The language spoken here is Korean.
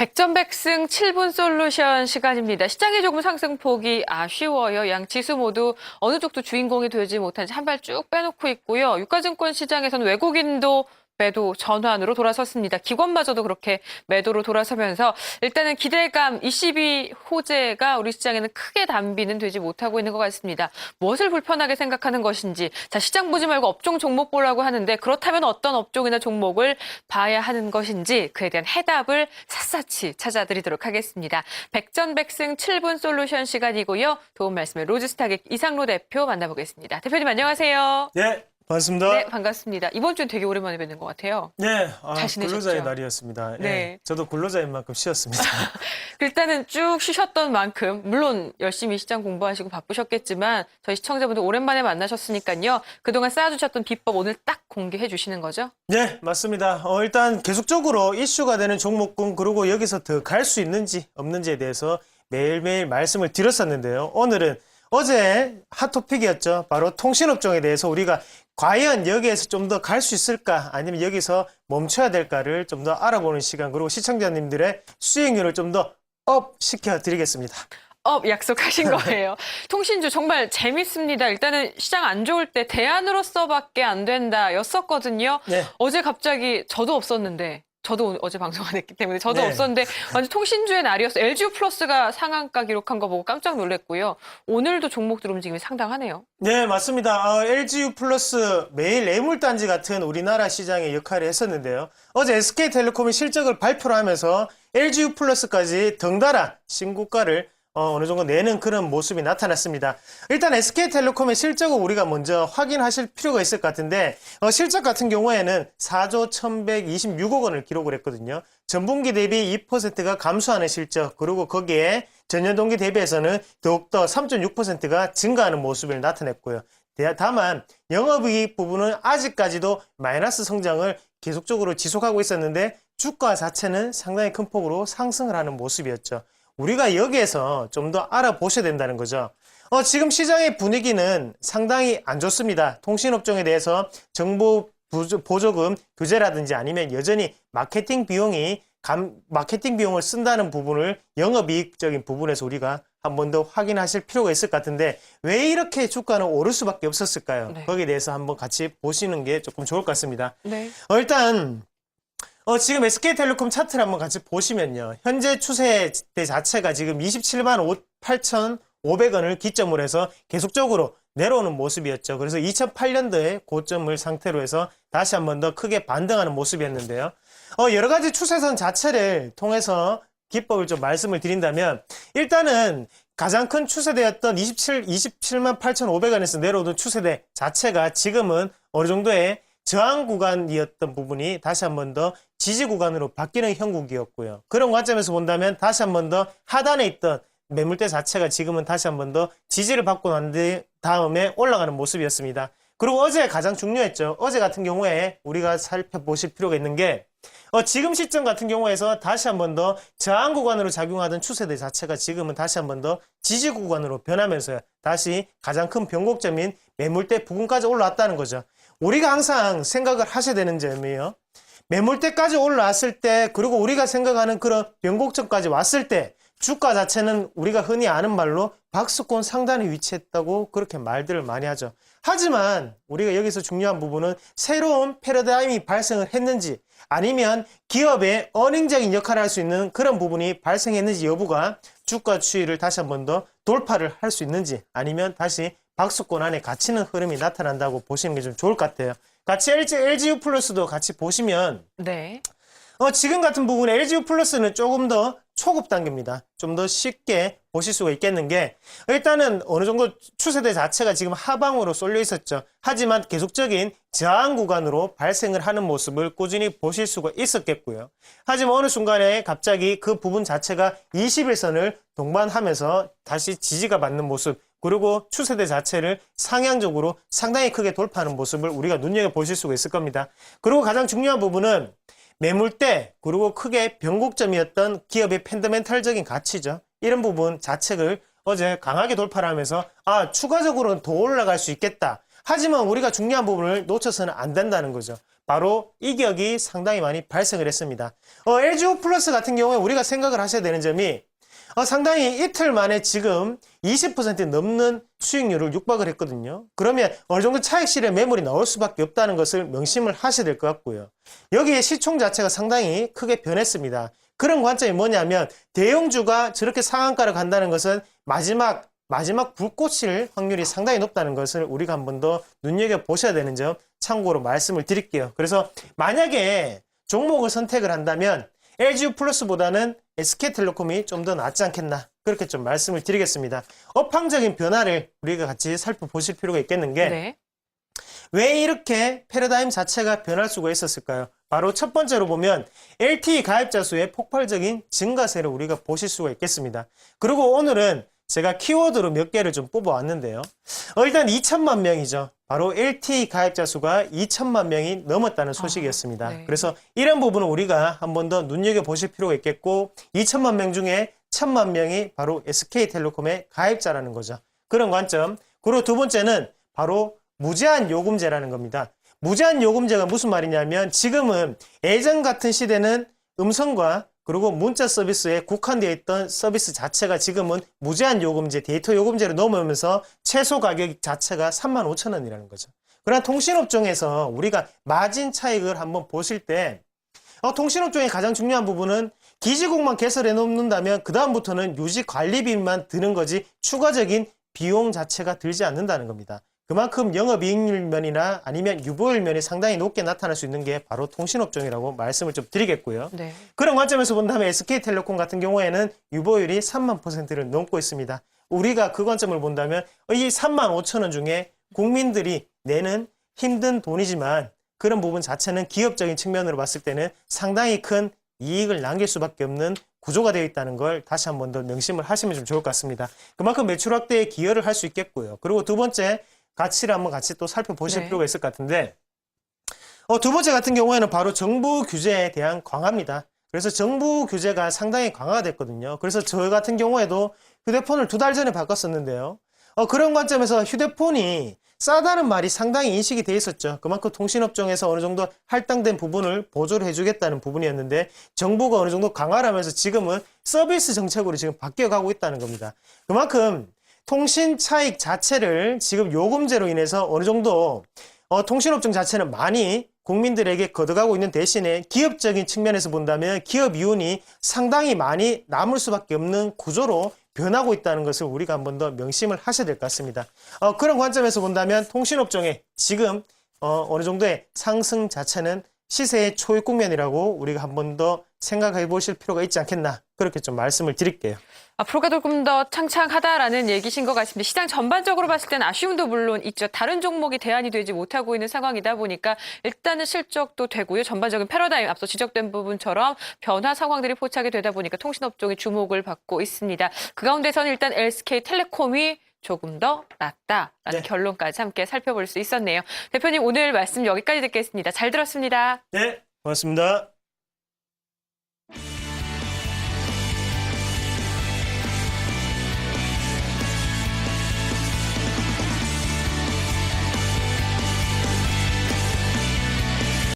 백전백승 7분 솔루션 시간입니다. 시장의 조금 상승폭이 아쉬워요. 양 지수 모두 어느 쪽도 주인공이 되지 못한 채한발 쭉 빼놓고 있고요. 유가증권 시장에서는 외국인도 매도 전환으로 돌아섰습니다. 기관마저도 그렇게 매도로 돌아서면서 일단은 기대감 22 호재가 우리 시장에는 크게 담비는 되지 못하고 있는 것 같습니다. 무엇을 불편하게 생각하는 것인지 자 시장 보지 말고 업종 종목 보라고 하는데 그렇다면 어떤 업종이나 종목을 봐야 하는 것인지 그에 대한 해답을 샅샅이 찾아드리도록 하겠습니다. 백전백승 7분 솔루션 시간이고요. 도움 말씀에 로즈스타객 이상로 대표 만나보겠습니다. 대표님 안녕하세요. 네, 반갑습니다. 네, 반갑습니다. 이번 주는 되게 오랜만에 뵙는 것 같아요. 네, 아, 잘 지내셨죠? 근로자의 날이었습니다. 예, 네. 저도 근로자인 만큼 쉬었습니다. 일단은 쭉 쉬셨던 만큼 물론 열심히 시장 공부하시고 바쁘셨겠지만 저희 시청자분들 오랜만에 만나셨으니까요. 그동안 쌓아주셨던 비법 오늘 딱 공개해 주시는 거죠? 네, 맞습니다. 어, 일단 계속적으로 이슈가 되는 종목군 그리고 여기서 더 갈 수 있는지 없는지에 대해서 매일매일 말씀을 드렸었는데요. 오늘은 어제 핫토픽이었죠. 바로 통신업종에 대해서 우리가 과연 여기에서 좀 더 갈 수 있을까 아니면 여기서 멈춰야 될까를 좀 더 알아보는 시간 그리고 시청자님들의 수익률을 좀 더 업 시켜 드리겠습니다. 업 약속하신 거예요. 통신주 정말 재밌습니다. 일단은 시장 안 좋을 때 대안으로서밖에 안 된다 였었거든요. 네. 어제 갑자기 저도 없었는데 저도 어제 방송 안 했기 때문에 저도 네. 없었는데 완전 통신주의 날이었어요. LGU 플러스가 상한가 기록한 거 보고 깜짝 놀랐고요. 오늘도 종목들 움직임이 상당하네요. 네, 맞습니다. 어, LGU 플러스 매일 애물단지 같은 우리나라 시장의 역할을 했었는데요. 어제 SK텔레콤이 실적을 발표를 하면서 LGU 플러스까지 덩달아 신고가를 어, 어느 정도 내는 그런 모습이 나타났습니다. 일단 SK텔레콤의 실적을 우리가 먼저 확인하실 필요가 있을 것 같은데 어, 실적 같은 경우에는 4조 1126억 원을 기록을 했거든요. 전분기 대비 2%가 감소하는 실적 그리고 거기에 전년 동기 대비해서는 더욱더 3.6%가 증가하는 모습을 나타냈고요. 대- 다만 영업이익 부분은 아직까지도 마이너스 성장을 계속적으로 지속하고 있었는데 주가 자체는 상당히 큰 폭으로 상승을 하는 모습이었죠. 우리가 여기에서 좀 더 알아보셔야 된다는 거죠. 어, 지금 시장의 분위기는 상당히 안 좋습니다. 통신업종에 대해서 정부 보조금 규제라든지 아니면 여전히 마케팅 비용이 감, 마케팅 비용을 쓴다는 부분을 영업이익적인 부분에서 우리가 한 번 더 확인하실 필요가 있을 것 같은데 왜 이렇게 주가는 오를 수밖에 없었을까요? 네. 거기에 대해서 한번 같이 보시는 게 조금 좋을 것 같습니다. 네. 어, 일단 어, 지금 SK텔레콤 차트를 한번 같이 보시면요. 현재 추세대 자체가 지금 27만 8,500원을 기점으로 해서 계속적으로 내려오는 모습이었죠. 그래서 2008년도에 고점을 상태로 해서 다시 한번 더 크게 반등하는 모습이었는데요. 어, 여러 가지 추세선 자체를 통해서 기법을 좀 말씀을 드린다면 일단은 가장 큰 추세대였던 27, 27만 8,500원에서 내려오던 추세대 자체가 지금은 어느 정도의 저항 구간이었던 부분이 다시 한 번 더 지지 구간으로 바뀌는 형국이었고요. 그런 관점에서 본다면 다시 한 번 더 하단에 있던 매물대 자체가 지금은 다시 한 번 더 지지를 받고 난 뒤- 다음에 올라가는 모습이었습니다. 그리고 어제 가장 중요했죠. 어제 같은 경우에 우리가 살펴보실 필요가 있는 게 어, 지금 시점 같은 경우에서 다시 한 번 더 저항 구간으로 작용하던 추세대 자체가 지금은 다시 한 번 더 지지 구간으로 변하면서 다시 가장 큰 변곡점인 매물대 부근까지 올라왔다는 거죠. 우리가 항상 생각을 하셔야 되는 점이에요. 매물대까지 올라왔을 때 그리고 우리가 생각하는 그런 변곡점까지 왔을 때 주가 자체는 우리가 흔히 아는 말로 박스권 상단에 위치했다고 그렇게 말들을 많이 하죠. 하지만 우리가 여기서 중요한 부분은 새로운 패러다임이 발생을 했는지 아니면 기업의 어닝적인 역할을 할 수 있는 그런 부분이 발생했는지 여부가 주가 추이를 다시 한 번 더 돌파를 할 수 있는지 아니면 다시 박스권 안에 갇히는 흐름이 나타난다고 보시는 게 좀 좋을 것 같아요. 같이 LG, LGU 플러스도 같이 보시면 네. 어, 지금 같은 부분에 LGU 플러스는 조금 더 초급 단계입니다. 좀 더 쉽게 보실 수가 있겠는 게 일단은 어느 정도 추세대 자체가 지금 하방으로 쏠려 있었죠. 하지만 계속적인 저항 구간으로 발생을 하는 모습을 꾸준히 보실 수가 있었겠고요. 하지만 어느 순간에 갑자기 그 부분 자체가 21선을 동반하면서 다시 지지가 받는 모습 그리고 추세대 자체를 상향적으로 상당히 크게 돌파하는 모습을 우리가 눈여겨보실 수가 있을 겁니다. 그리고 가장 중요한 부분은 매물대 그리고 크게 변곡점이었던 기업의 팬더멘탈적인 가치죠. 이런 부분 자책을 어제 강하게 돌파를 하면서 아 추가적으로는 더 올라갈 수 있겠다. 하지만 우리가 중요한 부분을 놓쳐서는 안 된다는 거죠. 바로 이격이 상당히 많이 발생을 했습니다. 어, LGO 플러스 같은 경우에 우리가 생각을 하셔야 되는 점이 어, 상당히 이틀 만에 지금 20% 넘는 수익률을 육박을 했거든요. 그러면 어느 정도 차익실에 매물이 나올 수밖에 없다는 것을 명심을 하셔야 될 것 같고요. 여기에 시총 자체가 상당히 크게 변했습니다. 그런 관점이 뭐냐면 대형주가 저렇게 상한가를 간다는 것은 마지막 마지막 불꽃일 확률이 상당히 높다는 것을 우리가 한 번 더 눈여겨 보셔야 되는 점 참고로 말씀을 드릴게요. 그래서 만약에 종목을 선택을 한다면 LGU 플러스보다는 SK텔레콤이 좀 더 낫지 않겠나 그렇게 좀 말씀을 드리겠습니다. 업황적인 변화를 우리가 같이 살펴보실 필요가 있겠는 게 네. 왜 이렇게 패러다임 자체가 변할 수가 있었을까요? 바로 첫 번째로 보면 LTE 가입자 수의 폭발적인 증가세를 우리가 보실 수가 있겠습니다. 그리고 오늘은 제가 키워드로 몇 개를 좀 뽑아왔는데요. 어, 일단 2천만 명이죠. 바로 LTE 가입자 수가 2천만 명이 넘었다는 소식이었습니다. 네. 그래서 이런 부분은 우리가 한 번 더 눈여겨보실 필요가 있겠고 2천만 명 중에 1천만 명이 바로 SK텔레콤의 가입자라는 거죠. 그런 관점. 그리고 두 번째는 바로 무제한 요금제라는 겁니다. 무제한 요금제가 무슨 말이냐면 지금은 예전 같은 시대는 음성과 그리고 문자 서비스에 국한되어 있던 서비스 자체가 지금은 무제한 요금제, 데이터 요금제로 넘어오면서 최소 가격 자체가 3만 5천 원이라는 거죠. 그러나 통신업종에서 우리가 마진 차익을 한번 보실 때 어, 통신업종의 가장 중요한 부분은 기지국만 개설해 놓는다면 그 다음부터는 유지 관리비만 드는 거지 추가적인 비용 자체가 들지 않는다는 겁니다. 그만큼 영업이익률 면이나 아니면 유보율 면이 상당히 높게 나타날 수 있는 게 바로 통신업종이라고 말씀을 좀 드리겠고요. 네. 그런 관점에서 본다면 SK텔레콤 같은 경우에는 유보율이 3만 퍼센트를 넘고 있습니다. 우리가 그 관점을 본다면 이 3만 5천 원 중에 국민들이 내는 힘든 돈이지만 그런 부분 자체는 기업적인 측면으로 봤을 때는 상당히 큰 이익을 남길 수밖에 없는 구조가 되어 있다는 걸 다시 한 번 더 명심을 하시면 좀 좋을 것 같습니다. 그만큼 매출 확대에 기여를 할 수 있겠고요. 그리고 두 번째 가치를 한번 같이 또 살펴보실 네. 필요가 있을 것 같은데 어, 두 번째 같은 경우에는 바로 정부 규제에 대한 강화입니다. 그래서 정부 규제가 상당히 강화가 됐거든요. 그래서 저 같은 경우에도 휴대폰을 두 달 전에 바꿨었는데요. 어, 그런 관점에서 휴대폰이 싸다는 말이 상당히 인식이 돼 있었죠. 그만큼 통신업종에서 어느 정도 할당된 부분을 보조를 해주겠다는 부분이었는데 정부가 어느 정도 강화를 하면서 지금은 서비스 정책으로 지금 바뀌어가고 있다는 겁니다. 그만큼 통신 차익 자체를 지금 요금제로 인해서 어느 정도 어, 통신업종 자체는 많이 국민들에게 걷어가고 있는 대신에 기업적인 측면에서 본다면 기업 이윤이 상당히 많이 남을 수밖에 없는 구조로 변하고 있다는 것을 우리가 한 번 더 명심을 하셔야 될 것 같습니다. 어, 그런 관점에서 본다면 통신업종의 지금 어, 어느 정도의 상승 자체는 시세의 초입 국면이라고 우리가 한 번 더 생각해 보실 필요가 있지 않겠나 그렇게 좀 말씀을 드릴게요. 앞으로가 조금 더 창창하다라는 얘기신 것 같습니다. 시장 전반적으로 봤을 때는 아쉬움도 물론 있죠. 다른 종목이 대안이 되지 못하고 있는 상황이다 보니까 일단은 실적도 되고요. 전반적인 패러다임 앞서 지적된 부분처럼 변화 상황들이 포착이 되다 보니까 통신업종이 주목을 받고 있습니다. 그 가운데서는 일단 LSK텔레콤이 조금 더 낫다라는 네. 결론까지 함께 살펴볼 수 있었네요. 대표님 오늘 말씀 여기까지 듣겠습니다. 잘 들었습니다. 네, 고맙습니다.